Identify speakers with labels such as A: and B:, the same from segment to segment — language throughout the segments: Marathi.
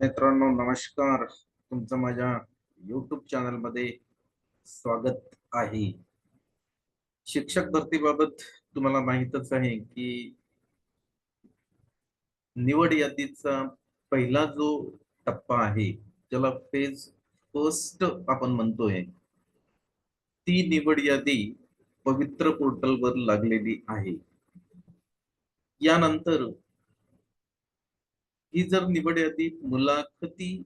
A: मित्रांनो नमस्कार. तुमचं माझ्या युट्यूब चॅनलमध्ये स्वागत आहे. शिक्षक भरतीबाबत तुम्हाला माहितच आहे की निवड यादीचा पहिला जो टप्पा आहे ज्याला फेज फर्स्ट आपण म्हणतोय ती निवड यादी पवित्र पोर्टलवर लागलेली आहे. यानंतर ही जर निवड यादी मुलाखती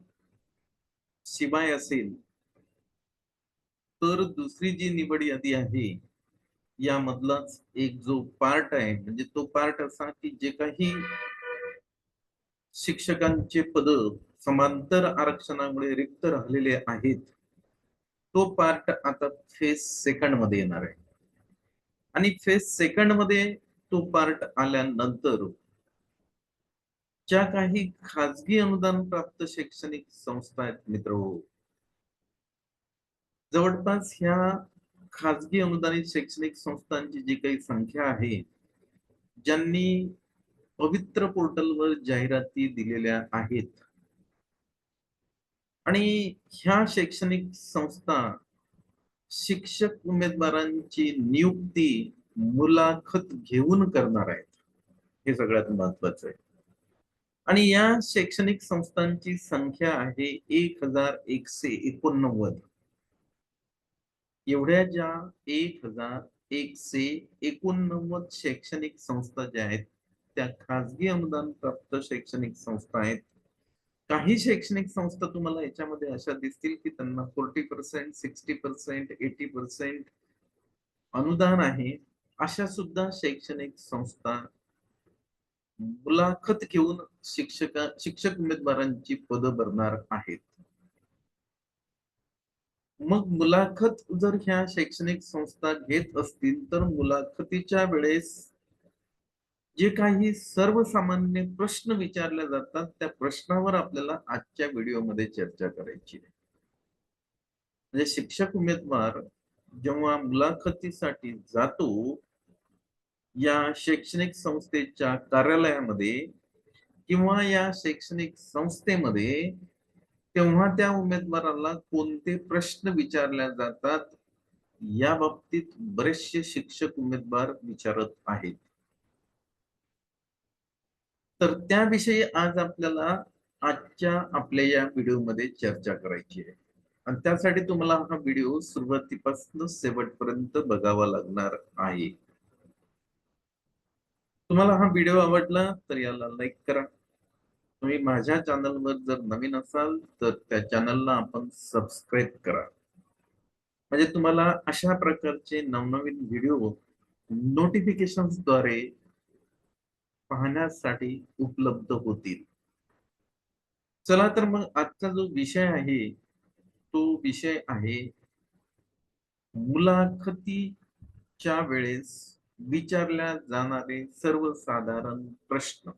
A: शिवाय असेल तर दुसरी जी निवड यादी आहे यामधलाच एक जो पार्ट आहे म्हणजे तो पार्ट असा की जे काही शिक्षकांचे पद समांतर आरक्षणामुळे रिक्त राहिलेले आहेत तो पार्ट आता फेज सेकंडमध्ये येणार आहे. आणि फेज सेकंडमध्ये तो पार्ट आल्यानंतर ज्या काही खाजगी अनुदान प्राप्त शैक्षणिक संस्था आहेत मित्र हो. जवळपास ह्या खाजगी अनुदानित शैक्षणिक संस्थांची जी काही संख्या आहे ज्यांनी पवित्र पोर्टलवर जाहिराती दिलेल्या आहेत. आणि ह्या शैक्षणिक संस्था शिक्षक उमेदवारांची नियुक्ती मुलाखत घेऊन करणार आहेत. हे सगळ्यात महत्वाचं आहे. आणि या शैक्षणिक संस्थांची संख्या आहे एक हजार एकशे एकोणनव्वद. एवढ्या ज्या एक हजार एकशे एकोणनव्वद शैक्षणिक संस्था ज्या आहेत त्या खाजगी अनुदान प्राप्त शैक्षणिक संस्था आहेत. काही शैक्षणिक संस्था तुम्हाला याच्यामध्ये अशा दिसतील की त्यांना forty percent sixty percent eighty percent अनुदान आहे. अशा सुद्धा शैक्षणिक संस्था मुलाखत घेऊन शिक्षक शिक्षक उमेदवारांची पद भरणार आहेत. मग मुलाखत जर ह्या शैक्षणिक संस्था घेत असतील तर मुलाखतीच्या वेळेस जे काही सर्वसामान्य प्रश्न विचारले जातात त्या प्रश्नावर आपल्याला आजच्या व्हिडिओमध्ये चर्चा करायची आहे. म्हणजे शिक्षक उमेदवार जेव्हा मुलाखतीसाठी जातो या शैक्षणिक संस्थेच्या कार्यालयामध्ये किंवा या शैक्षणिक संस्थेमध्ये तेव्हा त्या उमेदवाराला कोणते प्रश्न विचारल्या जातात या बाबतीत बरेचसे शिक्षक उमेदवार विचारत आहेत. तर त्याविषयी आज आपल्याला आजच्या आपल्या या व्हिडिओमध्ये चर्चा करायची आहे. आणि त्यासाठी तुम्हाला हा व्हिडिओ सुरुवातीपासून शेवटपर्यंत बघावा लागणार आहे. तुम्हाला हा व्हिडिओ आवडला तर याला लाईक करा. तुम्ही माझ्या चॅनलवर जर नवीन असाल तर त्या चॅनलला आपण सबस्क्राईब करा. म्हणजे तुम्हाला अशा प्रकारचे नवनवीन व्हिडिओ द्वारे पाहण्यासाठी उपलब्ध होतील. चला तर मग आजचा जो विषय आहे तो विषय आहे मुलाखतीच्या वेळेस विचारल्या जाणारे सर्वसाधारण प्रश्न.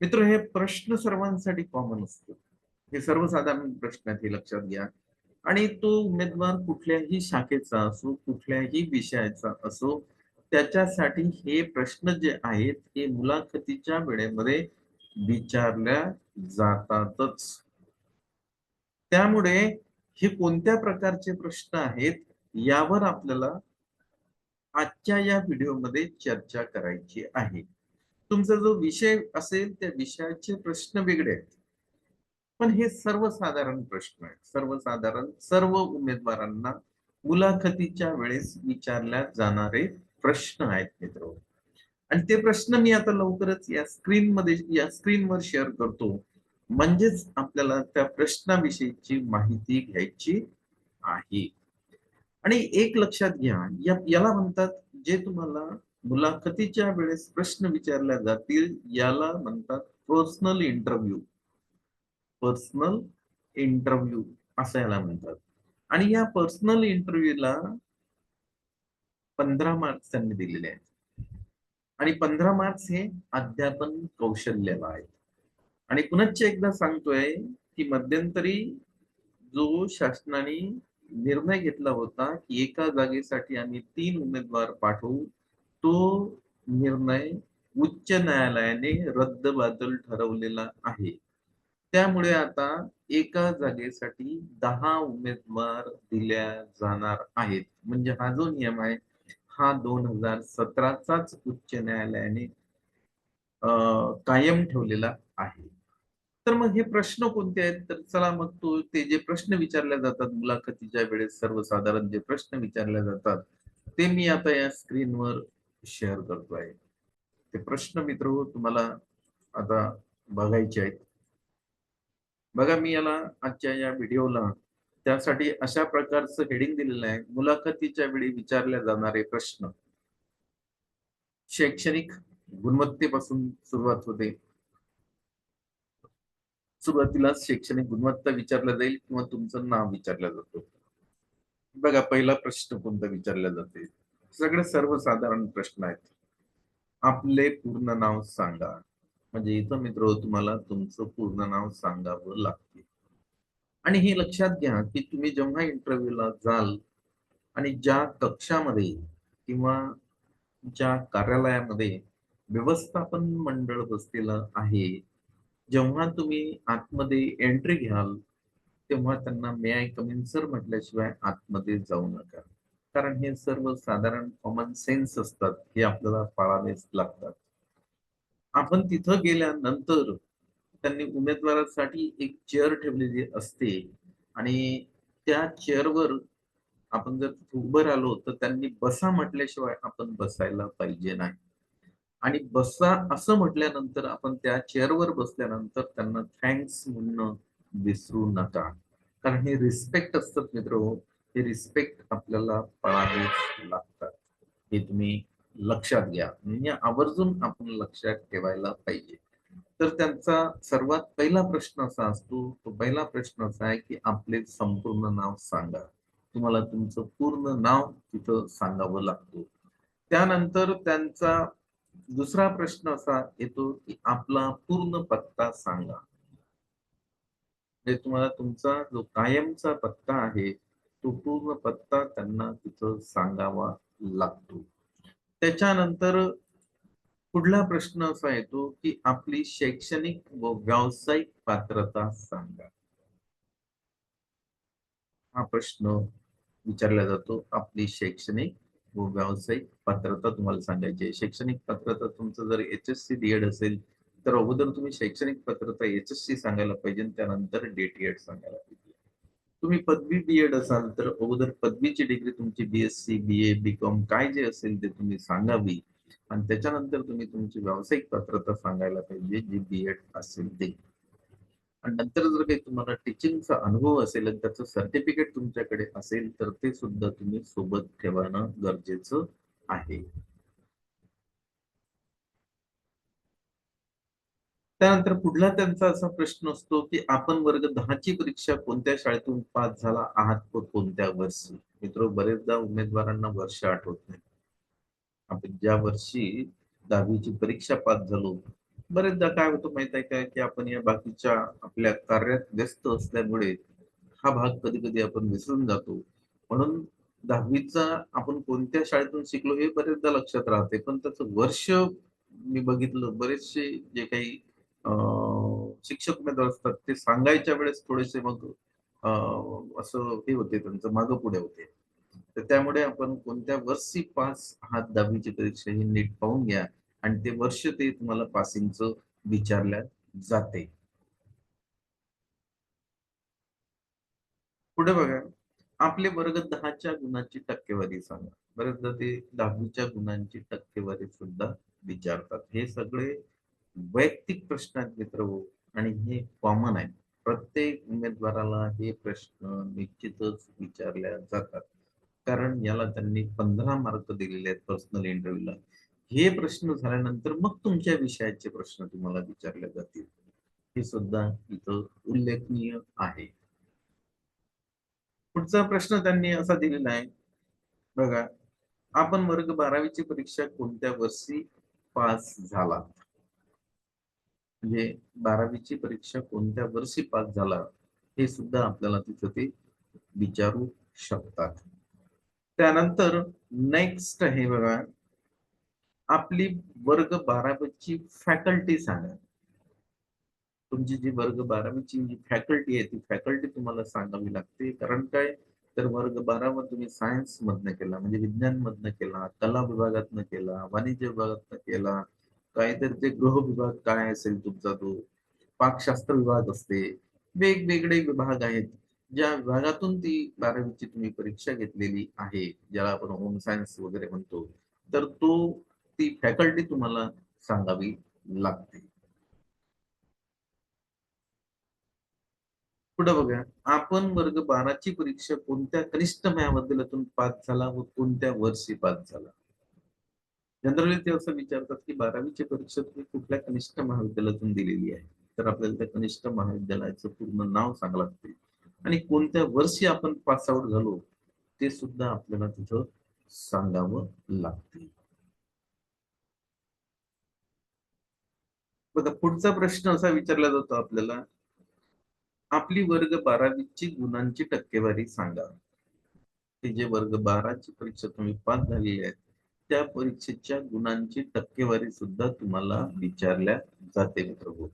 A: मित्र हे प्रश्न सर्वांसाठी कॉमन असतो. हे सर्वसाधारण प्रश्न आहेत हे लक्षात घ्या. आणि तो उमेदवार कुठल्याही शाखेचा असो कुठल्याही विषयाचा असो त्याच्यासाठी हे प्रश्न जे आहेत हे मुलाखतीच्या वेळेमध्ये विचारल्या जातातच. त्यामुळे हे कोणत्या प्रकारचे प्रश्न आहेत यावर आपल्याला आजच्या या व्हिडिओमध्ये चर्चा करायची आहे. तुमचा जो विषय असेल त्या विषयाचे प्रश्न वेगळे आहेत. पण हे सर्वसाधारण प्रश्न आहेत. सर्वसाधारण सर्व उमेदवारांना मुलाखतीच्या वेळेस विचारल्या जाणारे प्रश्न आहेत मित्र. आणि ते प्रश्न मी आता लवकरच या स्क्रीन मध्ये या स्क्रीनवर शेअर करतो. म्हणजेच आपल्याला त्या प्रश्नाविषयीची माहिती घ्यायची आहे. आणि एक लक्षात घ्या या याला म्हणतात जे तुम्हाला मुलाखतीच्या वेळेस प्रश्न विचारल्या जातील याला म्हणतात पर्सनल इंटरव्ह्यू पर्सनल इंटरव्ह्यू असं याला म्हणतात. आणि या पर्सनल इंटरव्ह्यूला पंधरा मार्क्स त्यांनी दिलेले आहेत. आणि पंधरा मार्क्स हे अध्यापन कौशल्याला आहेत. आणि पुनश्च एकदा सांगतोय की मध्यंतरी जो शासनाने निर्णय घेतला होता की एका जागेसाठी आम्ही तीन उमेदवार पाठवू. तो निर्णय उच्च न्यायालयाने रद्दबादल ठरवलेला आहे. त्यामुळे आता एका जागेसाठी दहा उमेदवार दिल्या जाणार आहेत. म्हणजे हा जो नियम आहे हा दोन हजार सतराचाच उच्च न्यायालयाने कायम ठेवलेला आहे. तर मग हे प्रश्न कोणते आहेत? तर चला मग तू ते जे प्रश्न विचारले जातात मुलाखतीच्या वेळेस सर्वसाधारण जे प्रश्न विचारले जातात ते मी आता या स्क्रीनवर शेअर करतो आहे. ते प्रश्न मित्र तुम्हाला आता बघायचे आहेत. बघा मी याला आजच्या या व्हिडिओला त्यासाठी अशा प्रकारचं हेडिंग दिलेलं आहे. मुलाखतीच्या वेळी विचारले जाणारे प्रश्न. शैक्षणिक गुणवत्तेपासून सुरुवात होते. सुरुवातीला शैक्षणिक गुणवत्ता विचारला जाईल किंवा तुमचं नाव विचारलं जातो. बघा पहिला प्रश्न कोणता विचारला जाते? सगळे सर्वसाधारण प्रश्न आहेत. आपले पूर्ण नाव सांगा. म्हणजे इथं मित्र तुम्हाला तुमचं पूर्ण नाव सांगावं लागते. आणि हे लक्षात घ्या की तुम्ही जेव्हा इंटरव्ह्यूला जाल आणि ज्या कक्षामध्ये किंवा ज्या कार्यालयामध्ये व्यवस्थापन मंडळ बसलेलं आहे जेव्हा तुम्ही आतमध्ये एंट्री घ्याल तेव्हा त्यांना may I come in sir म्हटल्याशिवाय आतमध्ये जाऊ नका. कारण हे सर्व साधारण कॉमन सेन्स असतात हे आपल्याला पाळावेच लागतात. आपण तिथं गेल्यानंतर त्यांनी उमेदवारासाठी एक चेअर ठेवलेली असते आणि त्या चेअरवर आपण जर उभं राहिलो तर त्यांनी बसा म्हटल्याशिवाय आपण बसायला पाहिजे नाही. आणि बसा असं म्हटल्यानंतर आपण त्या चेअरवर बसल्यानंतर त्यांना थँक्स म्हणणं विसरू नका. कारण हे रिस्पेक्ट असतात मित्र हो. हे. रिस्पेक्ट आपल्याला पाळावेच लागतात. हे तुम्ही लक्षात घ्या. म्हणजे आवर्जून आपण लक्षात ठेवायला पाहिजे. तर त्यांचा सर्वात पहिला प्रश्न असा असतो तो पहिला प्रश्न असा आहे की आपले संपूर्ण नाव सांगा. तुम्हाला तुमचं पूर्ण नाव तिथं सांगावं लागतो. त्यानंतर त्यांचा दुसरा प्रश्न असा येतो की आपला पूर्ण पत्ता सांगा. म्हणजे तुम्हाला तुमचा जो कायमचा पत्ता आहे तो पूर्ण पत्ता त्यांना तिथं सांगावा लागतो. त्याच्यानंतर पुढला प्रश्न असा येतो की आपली शैक्षणिक व व्यावसायिक पात्रता सांगा. हा प्रश्न विचारला जातो. आपली शैक्षणिक व व्यावसायिक पात्रता तुम्हाला सांगायची आहे. शैक्षणिक पात्रता तुमचं जर एच एस सी डीएड असेल तर अगोदर तुम्ही शैक्षणिक पात्रता एच एस सी सांगायला पाहिजे त्यानंतर डीटीएड सांगायला पाहिजे. तुम्ही पदवी बी एड असाल तर अगोदर पदवीची डिग्री तुमची B Sc B A B Com काय जे असेल ते तुम्ही सांगावी आणि त्याच्यानंतर तुम्ही तुमची व्यावसायिक पात्रता सांगायला पाहिजे जी बी एड असेल ते. आणि नंतर जर काही तुम्हाला टीचिंगचा अनुभव असेल आणि त्याचं सर्टिफिकेट तुमच्याकडे असेल तर ते सुद्धा तुम्ही सोबत ठेवणं गरजेचं आहे. त्यानंतर पुढला त्यांचा असा प्रश्न असतो की आपण वर्ग दहाची परीक्षा कोणत्या शाळेतून पास झाला आहात व कोणत्या वर्षी? मित्र बरेचदा उमेदवारांना वर्ष आठवत नाही. आपण ज्या वर्षी दहावीची परीक्षा पास झालो बरेचदा काय होतं माहीत आहे का की आपण या बाकीच्या आपल्या कार्यात व्यस्त असल्यामुळे हा भाग कधी कधी आपण विसरून जातो. म्हणून दहावीचा आपण कोणत्या शाळेतून शिकलो हे बरेचदा लक्षात राहते. पण त्याचं वर्ष मी बघितलं बरेचसे जे काही शिक्षक उमेदवार असतात ते सांगायच्या वेळेस थोडेसे मग असं हे होते त्यांचं मागं पुढे होते. तर त्यामुळे आपण कोणत्या वर्षी पास हा दहावीची परीक्षा ही नीट पाहून घ्या. आणि ते वर्ष ते तुम्हाला पासिंगचं विचारल्या जाते. पुढे बघा. आपले वर्ग दहाच्या गुणांची टक्केवारी सांगा. बरेचदा ते दहावीच्या गुणांची टक्केवारी सुद्धा विचारतात. हे सगळे वैयक्तिक प्रश्न आहेत मित्र हो आणि हे कॉमन आहे. प्रत्येक उमेदवाराला हे प्रश्न निश्चितच विचारल्या जातात. कारण याला त्यांनी पंधरा मार्क दिलेले आहेत पर्सनल इंटरव्ह्यूला हे प्रश्न झाल्यानंतर मग तुमच्या विषयाचे प्रश्न तुम्हाला विचारले जातील. हे सुद्धा इथं उल्लेखनीय आहे. पुढचा प्रश्न त्यांनी असा दिलेला आहे. बघा आपण वर्ग बारावीची परीक्षा कोणत्या वर्षी पास झाला? म्हणजे बारावीची परीक्षा कोणत्या वर्षी पास झाला? हे सुद्धा आपल्याला तिथं ते विचारू शकतात. त्यानंतर नेक्स्ट आहे बघा आपली वर्ग बारावीची फॅकल्टी सांगा. तुमची जी वर्ग बारावीची जी फॅकल्टी आहे ती फॅकल्टी तुम्हाला सांगावी लागते. कारण काय? तर वर्ग बारावा तुम्ही सायन्स मधनं केला म्हणजे विज्ञान मधनं केला कला विभागातनं केला वाणिज्य विभागातनं केला काहीतरी ते गृह विभाग काय असेल तुमचा तो पाकशास्त्र विभाग असते वेगवेगळे विभाग आहेत. ज्या विभागातून ती बारावीची तुम्ही परीक्षा घेतलेली आहे ज्याला आपण होम सायन्स वगैरे म्हणतो तर तो ती फॅकल्टी तुम्हाला सांगावी लागते. पुढे बघा आपण वर्ग बाराची परीक्षा कोणत्या कनिष्ठ महाविद्यालयातून पास झाला व कोणत्या वर्षी पास झाला? जनरली ते असं विचारतात की बारावीची परीक्षा तुम्ही कुठल्या कनिष्ठ महाविद्यालयातून दिलेली आहे? तर आपल्याला त्या कनिष्ठ महाविद्यालयाचं पूर्ण नाव सांगा लागते. आणि कोणत्या वर्षी आपण पास आउट झालो ते सुद्धा आपल्याला तिथं सांगावं लागते. बघा पुढचा प्रश्न असा विचारला जातो आपल्याला. आपली वर्ग बारावीची गुणांची टक्केवारी सांगा. हे जे वर्ग बाराची परीक्षा तुम्ही पास झालेली आहेत त्या परीक्षेच्या गुणांची टक्केवारी सुद्धा तुम्हाला विचारल्या जाते मित्र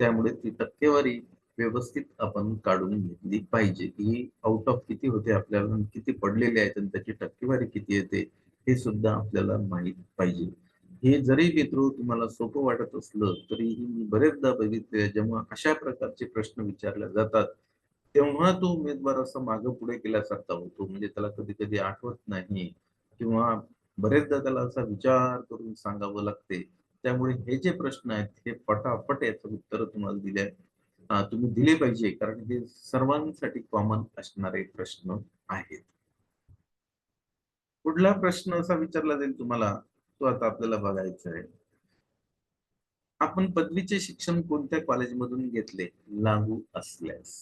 A: त्यामुळे ती टक्केवारी व्यवस्थित आपण काढून घेतली पाहिजे. की आउट ऑफ किती होते आपल्याला किती पडलेले आहेत आणि त्याची टक्केवारी किती येते हे सुद्धा आपल्याला माहीत पाहिजे. हे जरी मित्र तुम्हाला सोपं वाटत असलं तरीही मी बरेचदा बघितले जेव्हा अशा प्रकारचे प्रश्न विचारले जातात तेव्हा तो उमेदवार असं मागे पुढे केल्यासारखा होतो. म्हणजे त्याला कधी कधी आठवत नाही किंवा बरेचदा त्याला असा विचार करून सांगावं लागते. त्यामुळे हे जे प्रश्न आहेत हे पटापट याचं उत्तर तुम्हाला दिले तुम्ही दिले पाहिजे. कारण हे सर्वांसाठी कॉमन असणारे प्रश्न आहेत. पुढला प्रश्न असा विचारला जाईल तुम्हाला? तो आता आपल्याला बघायचा आहे. आपण पदवीचे शिक्षण कोणत्या कॉलेजमधून घेतले? लागू असल्यास.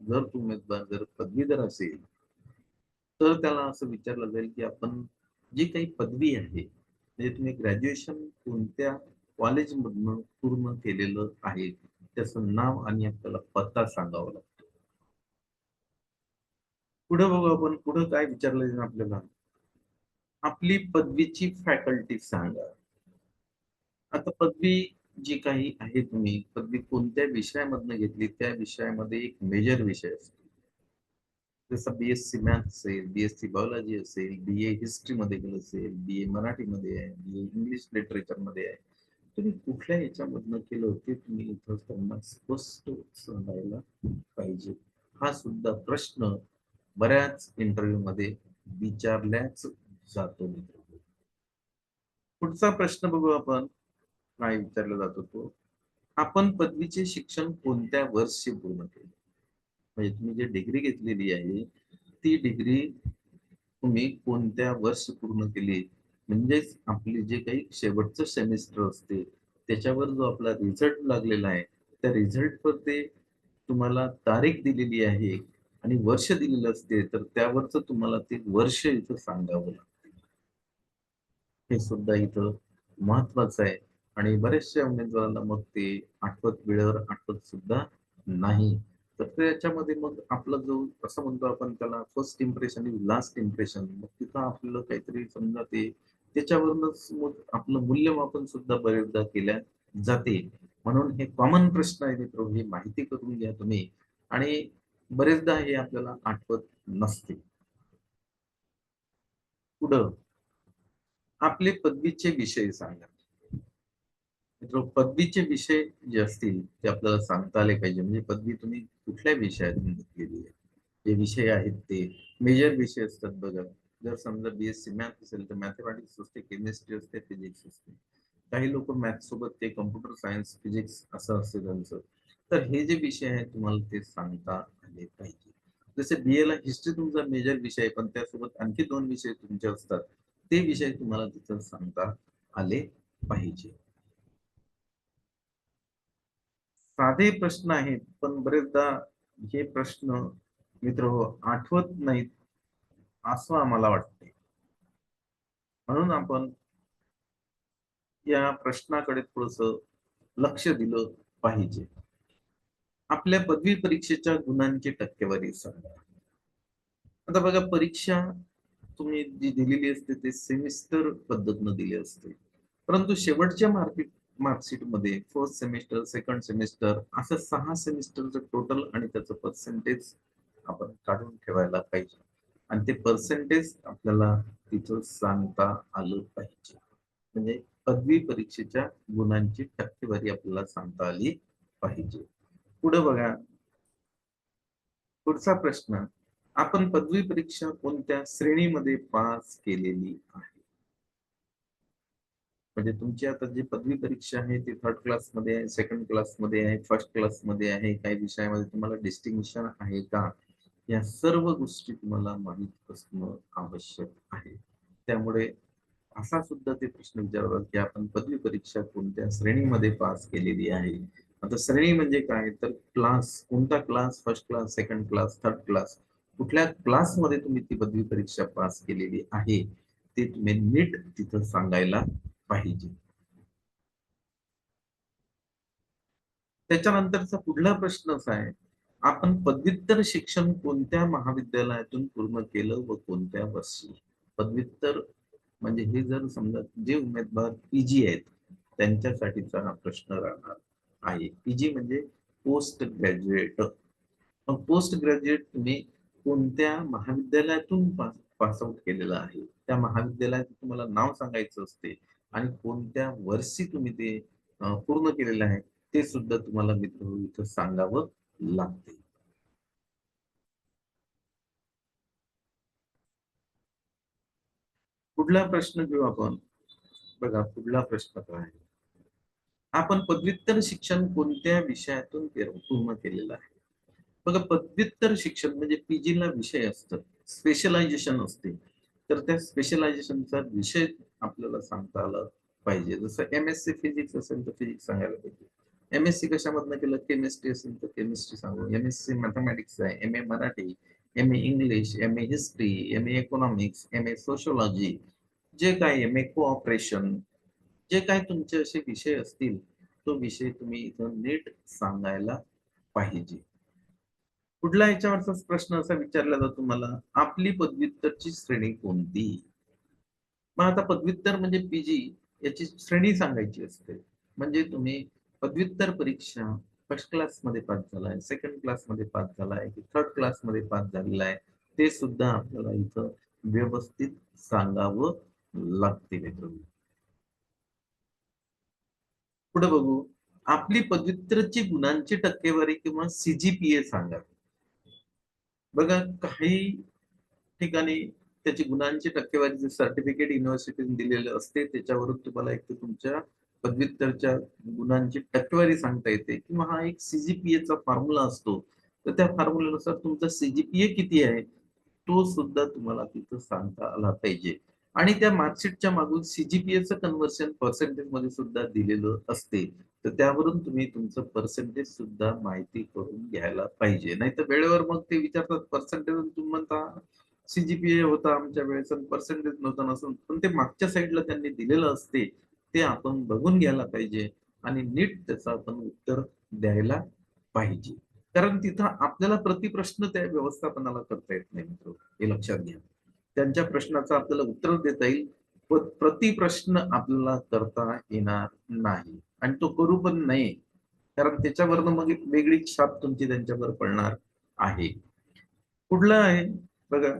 A: जर उमेदवार जर पदवीधर असेल तर त्याला असं विचारलं जाईल की आपण जी काही पदवी आहे म्हणजे तुम्ही ग्रॅज्युएशन कोणत्या कॉलेजमधनं पूर्ण केलेलं आहे त्याचं नाव आणि आपल्याला पत्ता सांगावा लागतो. पुढे बघू आपण पुढे काय विचारलं जाईल आपल्याला? आपली पदवीची फॅकल्टी सांगा. आता पदवी जी काही आहे तुम्ही पदवी कोणत्या विषयामधनं घेतली? त्या विषयामध्ये एक मेजर विषय असतो. जसं बीएससी मॅथ असेल बीएससी बायोलॉजी असेल बी ए हिस्ट्री मध्ये गेलं असेल बी ए मराठी मध्ये आहे बी ए इंग्लिश लिटरेचरमध्ये आहे. तुम्ही कुठल्या याच्यामधनं केलं ते तुम्ही इथं त्यांना स्पष्ट सांगायला पाहिजे. हा सुद्धा प्रश्न बऱ्याच इंटरव्ह्यू मध्ये विचारल्याच जातो मित्र. पुढचा प्रश्न बघू आपण. काय विचारला जातो तो. आपण पदवीचे शिक्षण कोणत्या वर्षी पूर्ण केले? म्हणजे तुम्ही जी डिग्री घेतलेली आहे ती डिग्री तुम्ही कोणत्या वर्ष पूर्ण केली? म्हणजेच आपले जे काही शेवटचं सेमिस्टर असते त्याच्यावर जो आपला रिझल्ट लागलेला आहे त्या रिझल्ट पर ते तुम्हाला तारीख दिलेली आहे आणि वर्ष दिलेलं असते तर त्यावरच तुम्हाला ते वर्ष इथं सांगावं लागतं. हे सुद्धा इथं महत्वाचं आहे. आणि बऱ्याचशा उमेदवारांना मग ते आठवत वेळेवर आठवत सुद्धा नाही. तर त्याच्यामध्ये मग आपला जो असं म्हणतो आपण त्याला फर्स्ट इम्प्रेशन आणि लास्ट इम्प्रेशन मग तिथं आपलं काहीतरी समजा ते त्याच्यावरूनच मग आपलं मूल्यमापन सुद्धा बरेचदा केल्या जाते. म्हणून हे कॉमन प्रश्न आहे मित्र हे माहिती करून घ्या तुम्ही. आणि बरेचदा हे आपल्याला आठवत नसते. पुढं आपले पदवीचे विषय सांगा. मित्र पदवीचे विषय जे असतील ते आपल्याला सांगता आले पाहिजे. म्हणजे पदवी तुम्ही कुठल्या विषयातून घेतलेली आहे? जे विषय आहेत ते. मेजर विषय असतात बघा. जर समजा बीएससी मॅथ असेल तर मॅथमॅटिक्स असते केमिस्ट्री असते फिजिक्स असते. काही लोक मॅथ सोबत ते कम्प्युटर सायन्स फिजिक्स असं असते त्यांचं. तर हे जे विषय आहेत तुम्हाला ते सांगता आले पाहिजे. जसे बी ला हिस्ट्री तुमचा मेजर विषय आहे पण त्यासोबत आणखी दोन विषय तुमचे असतात. ते विषय तुम्हाला तिथं सांगता आले पाहिजे. साधे प्रश्न आहेत पण बरेचदा हे प्रश्न मित्र हो आठवत नाहीत असं आम्हाला वाटते. म्हणून आपण या प्रश्नाकडे थोडस लक्ष दिलं पाहिजे. आपल्या पदवी परीक्षेच्या गुणांची टक्केवारी सांगा. आता बघा परीक्षा तुम्ही जी दिलेली असते ते सेमिस्टर पद्धतीनं दिले असते. परंतु शेवटच्या मार्केट मार्कशीटमध्ये फर्स्ट सेमिस्टर सेकंड सेमिस्टर असं सहा सेमिस्टरचं टोटल आणि त्याचं पर्सेंटेज आपण काढून ठेवायला पाहिजे. आणि ते पर्सेंटेज आपल्याला तिथं सांगता आलं पाहिजे. म्हणजे पदवी परीक्षेच्या गुणांची टक्केवारी आपल्याला सांगता आली पाहिजे. पुढे बघा. पुढचा प्रश्न. आपण पदवी परीक्षा कोणत्या श्रेणीमध्ये पास केलेली आहे? म्हणजे तुमची आता जी पदवी परीक्षा आहे ती थर्ड क्लासमध्ये आहे सेकंड क्लासमध्ये आहे फर्स्ट क्लासमध्ये आहे काही विषयामध्ये तुम्हाला डिस्टिंक्शन आहे का? या सर्व गोष्टी तुम्हाला माहीत असणं आवश्यक आहे. त्यामुळे असा सुद्धा ते प्रश्न विचारतात की आपण पदवी परीक्षा कोणत्या श्रेणीमध्ये पास केलेली आहे? आता श्रेणी म्हणजे काय? तर क्लास कोणता class first class second class third class कुठल्या क्लासमध्ये तुम्ही ती पदवी परीक्षा पास केलेली आहे ते तुम्ही नीट तिथं सांगायला पाहिजे. त्याच्यानंतरचा पुढला प्रश्न असा आहे आपण पदव्युत्तर शिक्षण कोणत्या महाविद्यालयातून पूर्ण केलं व कोणत्या वर्षी? पदव्युत्तर म्हणजे हे जर समजा जे उमेदवार पीजी आहेत त्यांच्यासाठीचा हा प्रश्न राहणार आहे. पीजी म्हणजे पोस्ट ग्रॅज्युएट. पोस्ट ग्रॅज्युएट तुम्ही कोणत्या महाविद्यालयातून पास आउट केलेलं आहे? त्या महाविद्यालयात तुम्हाला नाव सांगायचं असते आणि कोणत्या वर्षी तुम्ही ते पूर्ण केलेलं आहे ते सुद्धा तुम्हाला मित्र इथं सांगावं लागते. पुढला प्रश्न घेऊ आपण? बघा पुढला प्रश्न काय आहे. आपण पदव्युत्तर शिक्षण कोणत्या विषयातून पूर्ण केलेलं आहे? बघा पदव्युत्तर शिक्षण म्हणजे पीजी ला विषय असतात. स्पेशलायझेशन असते. तर त्या स्पेशलायझेशनचा विषय आपल्याला सांगता आला पाहिजे. जसं एम एस सी फिजिक्स असेल तर फिजिक्स सांगायला पाहिजे. एम एस सी कशामधनं केलं? केमिस्ट्री असेल तर केमिस्ट्री सांगू. एम एस सी मॅथमॅटिक्स आहे. M A Marathi M A English M A history M A economics M A sociology जे काय एम ए कोऑपरेशन जे काय तुमचे असे विषय असतील तो विषय तुम्ही इथं नीट सांगायला पाहिजे. कुठला याच्यावरचाच प्रश्न असा विचारला जातो मला आपली पदव्युत्तरची श्रेणी कोणती? मग आता पदव्युत्तर म्हणजे पीजी याची श्रेणी सांगायची असते. म्हणजे तुम्ही पदव्युत्तर परीक्षा फर्स्ट क्लासमध्ये पास झालाय सेकंड क्लासमध्ये पास झालाय की थर्ड क्लासमध्ये पास झालेला आहे ते सुद्धा आपल्याला इथं व्यवस्थित सांगावं लागते मित्रांनो. पुढे बघू. आपली पदव्युत्तरची गुणांची टक्केवारी किंवा सीजीपीए सांगावी बघा काही ठिकाणी त्याची गुणांची टक्केवारी सर्टिफिकेट युनिव्हर्सिटीने दिलेलं असते त्याच्यावरून तुम्हाला एक तुमच्या पदव्युत्तरच्या गुणांची टक्केवारी सांगता येते. किंवा हा एक सीजीपीएचा फॉर्म्युला असतो. तर त्या फॉर्म्युल्यानुसार तुमचा सीजीपीए किती आहे तो सुद्धा तुम्हाला तिथं सांगता आला पाहिजे. आणि त्या मार्कशीटच्या मागून सीजीपीएचं कन्व्हर्शन पर्सेंटेजमध्ये सुद्धा दिलेलं असते. तर त्यावरून तुम्ही तुमचं पर्सेंटेज सुद्धा माहिती करून घ्यायला पाहिजे. नाही तर वेळेवर मग ते विचारतात पर्सेंटेज म्हणजे तुम्ही म्हणता सीजीपीए होता आमच्या वेळेस पर्सेंटेज नव्हता नसून पण ते मागच्या साईडला त्यांनी दिलेलं असते ते आपण बघून घ्यायला पाहिजे आणि नीट त्याचं आपण उत्तर द्यायला पाहिजे. कारण तिथं आपल्याला प्रतिप्रश्न त्या व्यवस्थापनाला करता येत नाही मित्र. हे लक्षात घ्या. त्यांच्या प्रश्नाचं आपल्याला उत्तर देता येईल. प्रति प्रश्न आपल्याला करता येणार नाही. आणि तो करू पण नाही कारण त्याच्यावरनं मग एक वेगळी छाप तुमची त्यांच्यावर पडणार आहे. कुठलं आहे? बघा.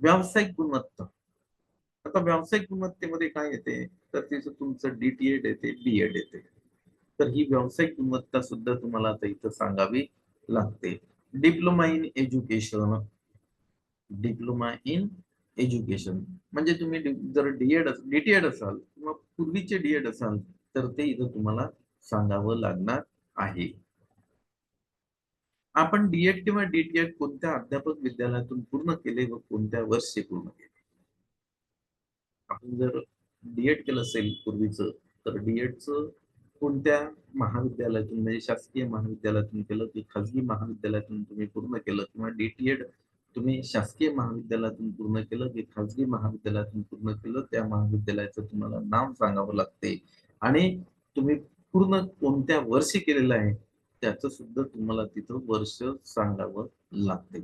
A: व्यावसायिक गुणवत्ता. आता व्यावसायिक गुणवत्तेमध्ये काय येते? तर तिचं तुमचं डीटीएड येते बीएड येते तर ही व्यावसायिक गुणवत्ता सुद्धा तुम्हाला आता इथं सांगावी लागते. Diploma in education. Diploma in education. म्हणजे तुम्ही जर डीएड डीटीएड असाल किंवा पूर्वीचे डीएड असाल तर ते इथं तुम्हाला सांगावं लागणार आहे. आपण डीएड किंवा डीटीएड कोणत्या अध्यापक विद्यालयातून पूर्ण केले व कोणत्या वर्षी पूर्ण केले? आपण जर डीएड केलं असेल पूर्वीच तर डीएडचं कोणत्या महाविद्यालयातून म्हणजे शासकीय महाविद्यालयातून केलं की खाजगी महाविद्यालयातून तुम्ही पूर्ण केलं किंवा डीटीएड तुम्ही शासकीय महाविद्यालयातून पूर्ण केलं की खाजगी महाविद्यालयातून पूर्ण केलं त्या महाविद्यालयाचं तुम्हाला नाव सांगावं लागते. आणि तुम्ही पूर्ण कोणत्या वर्षी केलेलं आहे त्याचं सुद्धा तुम्हाला तिथं वर्ष सांगावं लागते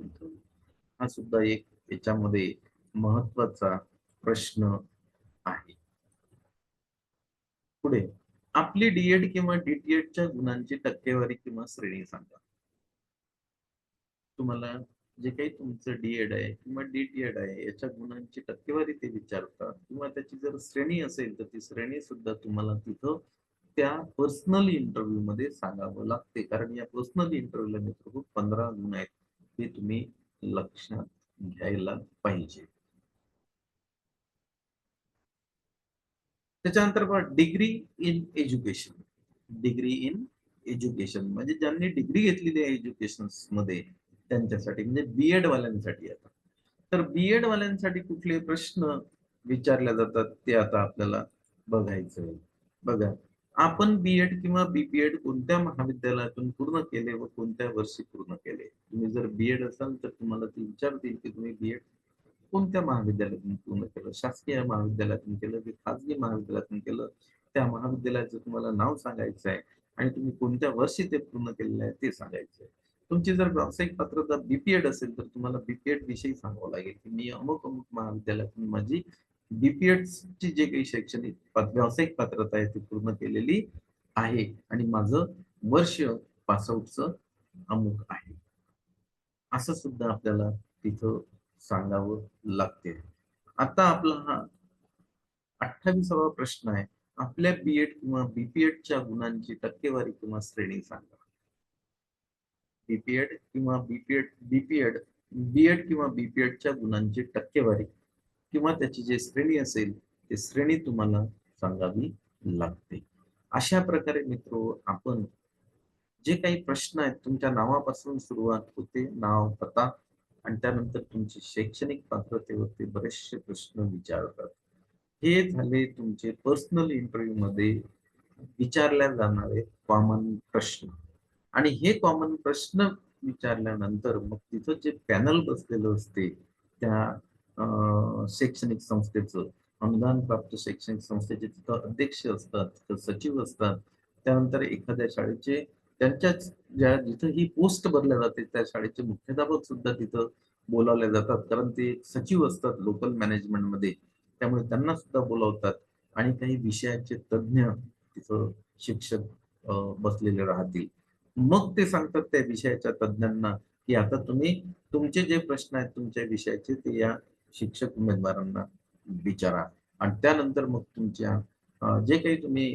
A: हा सुद्धा एक याच्यामध्ये महत्त्वाचा प्रश्न आहे. पुढे आपली डीएड किंवा डीटीएडच्या गुणांची टक्केवारी किंवा श्रेणी सांगा. तुम्हाला जे काही तुमचं डीएड आहे किंवा डीटीएड आहे याच्या गुणांची टक्केवारी ते विचारतात. किंवा त्याची जर श्रेणी असेल तर ती श्रेणी सुद्धा तुम्हाला तिथं त्या पर्सनल इंटरव्ह्यू मध्ये सांगावं लागते. कारण या पर्सनल इंटरव्ह्यूला मित्र पंधरा गुण आहेत ते तुम्ही लक्षात घ्यायला पाहिजे. त्याच्यानंतर बघा degree in education degree in education म्हणजे ज्यांनी डिग्री घेतलेली आहे एज्युकेशनमध्ये त्यांच्यासाठी म्हणजे बीएड वाल्यांसाठी आता. तर बीएड वाल्यांसाठी कुठले प्रश्न विचारले जातात ते आता आपल्याला बघायचं आहे बघा आपण बीएड किंवा बीपीएड कोणत्या महाविद्यालयातून पूर्ण केले व कोणत्या वर्षी पूर्ण केले? तुम्ही जर बीएड असाल तर तुम्हाला ते विचारतील की तुम्ही बीएड कोणत्या महाविद्यालयातून पूर्ण केलं? शासकीय महाविद्यालयातून केलं की खाजगी महाविद्यालयातून केलं? त्या महाविद्यालयाचं तुम्हाला नाव सांगायचं आहे आणि तुम्ही कोणत्या वर्षी ते पूर्ण केलेलं आहे ते सांगायचं आहे तुमची जर व्यावसायिक पात्रता बीपीएड असेल तर तुम्हाला बीपीएड विषयी सांगावं लागेल की मी अमुक अमुक महाविद्यालयातून माझी बीपीएड ची जे काही शैक्षणिक व्यावसायिक पात्रता आहे ती पूर्ण केलेली आहे आणि माझं वर्ष पासआउटचं अमुक आहे. असं सुद्धा आपल्याला तिथं सांगावं लागते. आता आपला हा अठ्ठावीसावा प्रश्न आहे. आपल्या बीएड किंवा बीपीएडच्या गुणांची टक्केवारी किंवा श्रेणी सांगा. बीपीएड किंवा बीपीएड बीपीएड बीएड किंवा बीपीएडच्या गुणांची टक्केवारी किंवा त्याची जे श्रेणी असेल ते श्रेणी तुम्हाला सांगावी लागते. अशा प्रकारे मित्र आपण जे काही प्रश्न आहेत तुमच्या नावापासून सुरुवात होते नाव पता आणि त्यानंतर तुमची शैक्षणिक पात्रतेवरती बरेचसे प्रश्न विचारतात. हे झाले तुमचे पर्सनल इंटरव्ह्यू मध्ये विचारल्या जाणारे कॉमन प्रश्न. आणि हे कॉमन प्रश्न विचारल्यानंतर मग तिथं जे पॅनल बसलेलं असते त्या शैक्षणिक संस्थेचं अनुदान प्राप्त शैक्षणिक संस्थेचे तिथं अध्यक्ष असतात तिथं सचिव असतात. त्यानंतर एखाद्या शाळेचे त्यांच्याच ज्या जिथं ही पोस्ट भरल्या जाते त्या शाळेचे मुख्याध्यापक सुद्धा तिथं बोलावले जातात. कारण ते सचिव असतात लोकल मॅनेजमेंटमध्ये त्यामुळे त्यांना सुद्धा बोलावतात. आणि काही विषयाचे तज्ज्ञ तिथं शिक्षक बसलेले राहतील. मग ते सांगतात त्या विषयाच्या तज्ज्ञांना की आता तुम्ही तुमचे जे प्रश्न आहेत तुमच्या विषयाचे ते या शिक्षक उमेदवारांना विचारा. आणि त्यानंतर मग तुमच्या जे काही तुम्ही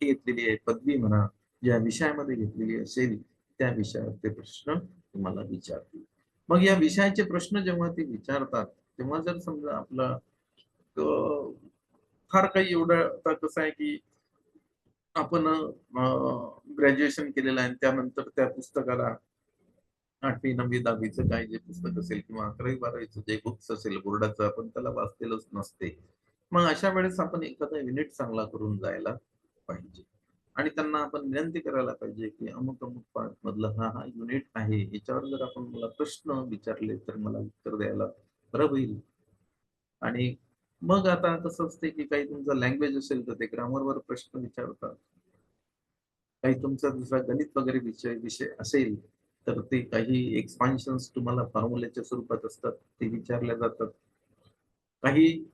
A: घेतलेली आहे पदवी म्हणा ज्या विषयामध्ये घेतलेली असेल त्या विषयावर ते प्रश्न तुम्हाला विचारतील. मग या विषयाचे प्रश्न जेव्हा ते विचारतात तेव्हा जर समजा आपला फार काही एवढं आता कसं आहे की आपण ग्रॅज्युएशन केलेलं आहे त्यानंतर त्या पुस्तकाला आठवी नववी दहावीचं काय जे पुस्तक असेल किंवा अकरावी बारावीचं जे बुक्स असेल बोर्डाचं आपण त्याला वाचलेलंच नसते. मग अशा वेळेस आपण एखादा युनिट चांगला करून जायला पाहिजे. आणि त्यांना आपण विनंती करायला पाहिजे की अमुक अमुक पार्ट मधला हा हा युनिट आहे. याच्यावर जर आपण मला प्रश्न विचारले तर मला उत्तर द्यायला बरं होईल. आणि मग आता कसं असते की काही तुमचा लँग्वेज असेल तर ते ग्रामरवर प्रश्न विचारतात. काही तुमचा दुसरा गणित वगैरे विषय विषय असेल तर ते काही एक्सपान्शन्स तुम्हाला फॉर्म्युल्याच्या स्वरूपात असतात ते विचारले जातात. काही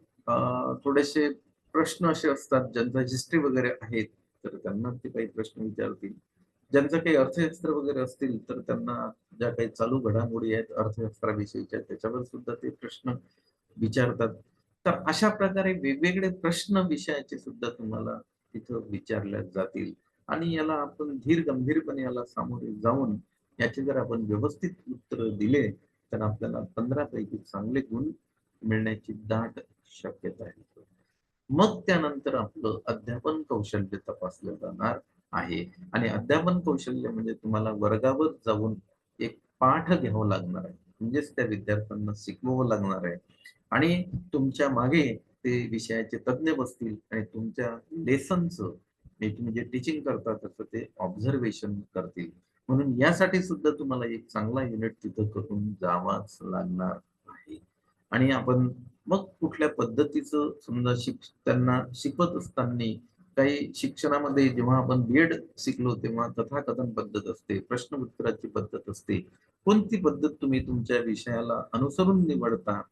A: थोडेसे प्रश्न असे असतात ज्यांचा हिस्ट्री वगैरे आहेत तर त्यांना ते काही प्रश्न विचारतील. ज्यांचं काही अर्थशास्त्र वगैरे असतील तर त्यांना ज्या काही चालू घडामोडी आहेत अर्थशास्त्राविषयीच्या त्याच्यावर सुद्धा ते प्रश्न विचारतात. तर अशा प्रकारे वेगवेगळे प्रश्न विषयाचे सुद्धा तुम्हाला तिथं विचारल्या जातील. आणि याला आपण धीर गंभीरपणे याला सामोरे जाऊन याचे जर आपण व्यवस्थित उत्तर दिले तर आपल्याला पंधरा पैकी चांगले गुण मिळण्याची दाट शक्यता आहे. मग त्यानंतर आपलं अध्यापन कौशल्य तपासलं जाणार आहे. आणि अध्यापन कौशल्य म्हणजे तुम्हाला वर्गावर जाऊन एक पाठ घ्यावं लागणार आहे. म्हणजेच त्या विद्यार्थ्यांना शिकवावं लागणार आहे. आणि तुमच्या मागे ते विषयाचे तज्ज्ञ बसतील आणि तुमच्या लेसनचं तुम्ही जे टीचिंग करता तसं ते ऑब्झर्वेशन करतील. म्हणून यासाठी सुद्धा तुम्हाला एक चांगला युनिट तिथं करून जावाच लागणार आहे. आणि आपण मग कुठल्या पद्धतीचं समजा शिक त्यांना शिकवत असताना काही शिक्षणामध्ये जेव्हा आपण बीएड शिकलो तेव्हा कथाकथन पद्धत असते प्रश्न उत्तराची पद्धत असते. कोणती पद्धत तुम्ही तुमच्या विषयाला अनुसरून निवडता?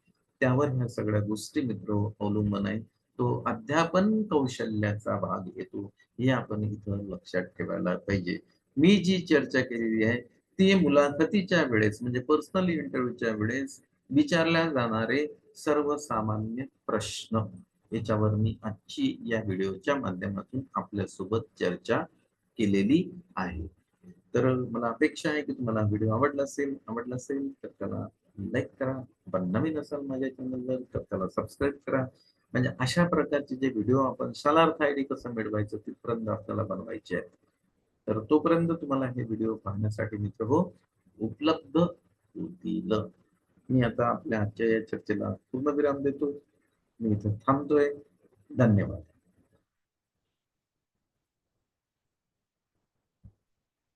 A: त्यावर ह्या सगळ्या गोष्टी मित्र अवलंबून आहे तो अध्यापन कौशल्याचा भाग येतो हे आपण इथं लक्षात ठेवायला पाहिजे. मी जी चर्चा केलेली आहे ती मुलाखतीच्या वेळेस म्हणजे पर्सनल इंटरव्ह्यूच्या वेळेस विचारल्या जाणारे सर्वसामान्य प्रश्न. याच्यावर मी आजची या व्हिडिओच्या माध्यमातून आपल्यासोबत चर्चा केलेली आहे. तर मला अपेक्षा आहे की तुम्हाला व्हिडिओ आवडला असेल आवडला असेल तर त्याला लाईक करा. आपण नवीन असाल माझ्या चॅनलवर तर त्याला सबस्क्राईब करा. म्हणजे अशा प्रकारचे जे व्हिडिओ आपण शालार्थ आय डी कसं मिळवायचं तिथपर्यंत आपल्याला बनवायचे आहेत. तर तोपर्यंत तुम्हाला हे व्हिडिओ पाहण्यासाठी मित्र हो उपलब्ध होतील. मी आता आपल्या आजच्या या चर्चेला पूर्ण विराम देतो. मी इथं थांबतोय. धन्यवाद.